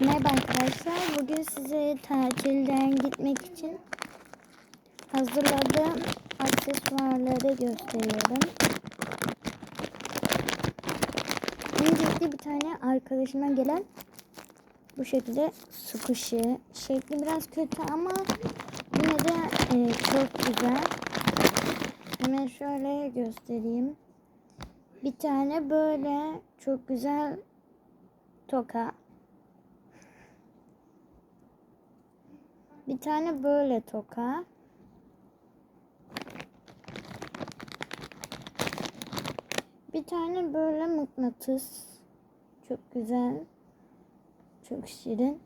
Merhaba arkadaşlar. Bugün size tatilden gitmek için hazırladığım aksesuarları gösteriyorum. Öncelikle bir tane arkadaşıma gelen bu şekilde su kuşu. Şekli biraz kötü ama yine de e, çok güzel. Hemen şöyle göstereyim. Bir tane böyle çok güzel toka. Bir tane böyle toka. Bir tane böyle mıknatıs. Çok güzel. Çok şirin.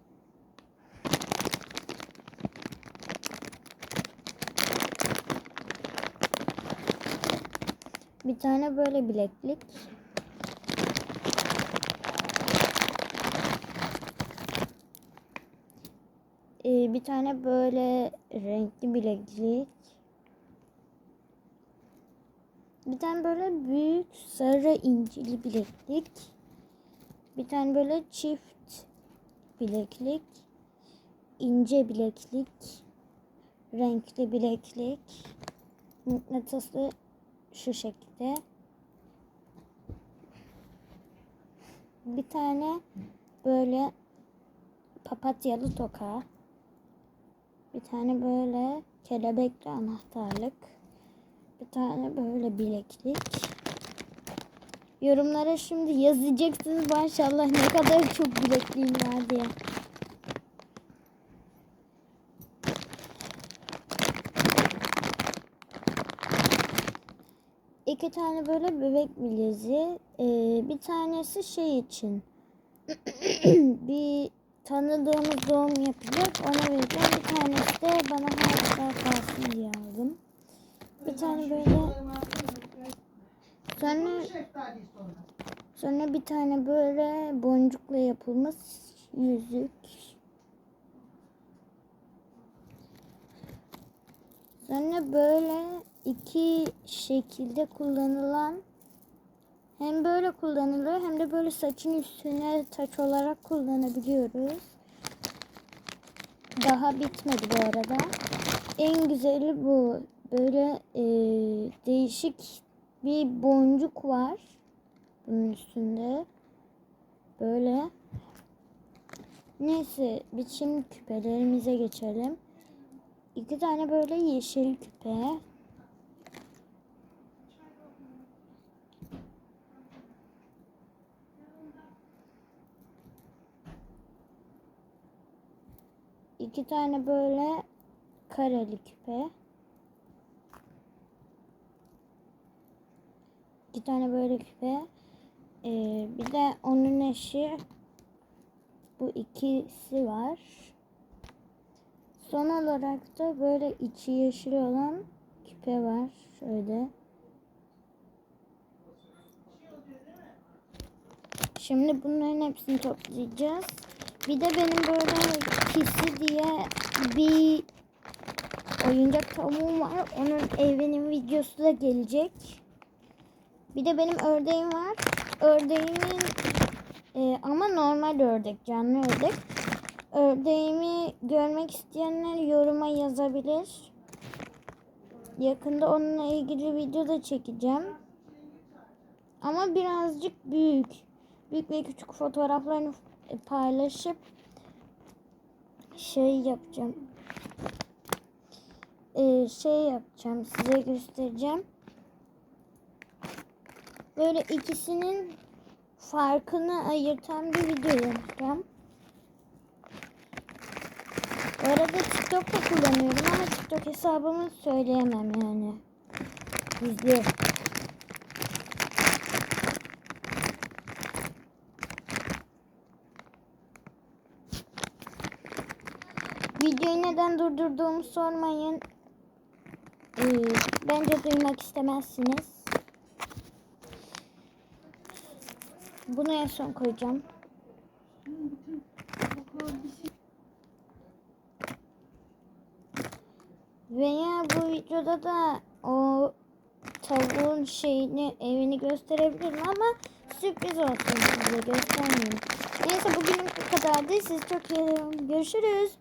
Bir tane böyle bileklik. Ee, bir tane böyle renkli bileklik. Bir tane böyle büyük sarı incili bileklik. Bir tane böyle çift bileklik. ince bileklik. Renkli bileklik. Mıknatıslı şu şekilde. Bir tane böyle papatyalı toka. Bir tane böyle kelebekli anahtarlık. Bir tane böyle bileklik. Yorumlara şimdi yazacaksınız maşallah ne kadar çok bilekliğim var diye. İki tane böyle bebek bileziği. Ee, bir tanesi şey için. bir tanıdığımız doğum yapacak. Ona vereceğim. Bir tanesi de bana hayatta kalsın diye aldım. Bir tane böyle sonra bir tane böyle boncukla yapılmış yüzük. Sonra böyle iki şekilde kullanılan hem böyle kullanılıyor hem de böyle saçın üstüne taç olarak kullanabiliyoruz. Daha bitmedi bu arada. En güzeli bu. Böyle e, değişik bir boncuk var. Bunun üstünde. Böyle. Neyse biz şimdi küpelerimize geçelim. İki tane böyle yeşil küpe. İki tane böyle kareli küpe. İki tane böyle küpe. Ee, bir de onun eşi bu ikisi var. Son olarak da böyle içi yeşil olan küpe var. Şöyle. Şimdi bunların hepsini toplayacağız. Bir de benim böyle pisi diye bir oyuncak tavuğum var. Onun evinin videosu da gelecek. Bir de benim ördeğim var. Ördeğimin e, ama normal ördek, canlı ördek. Ördeğimi görmek isteyenler yoruma yazabilir. Yakında onunla ilgili video da çekeceğim. Ama birazcık büyük. Büyük ve küçük fotoğraflarını paylaşıp şey yapacağım. Ee, şey yapacağım. Size göstereceğim. Böyle ikisinin farkını ayırtan bir video yapacağım. Bu arada TikTok da kullanıyorum ama TikTok hesabımı söyleyemem yani. Gizli. Videoyu neden durdurduğumu sormayın. Ee, bence duymak istemezsiniz. Bunu en son koyacağım. Veya bu videoda da o tavuğun şeyini evini gösterebilirim ama sürpriz olsun size göstermeyeyim. Neyse bugünlük bu kadar. güzeldi. Sizi çok seviyorum. Görüşürüz.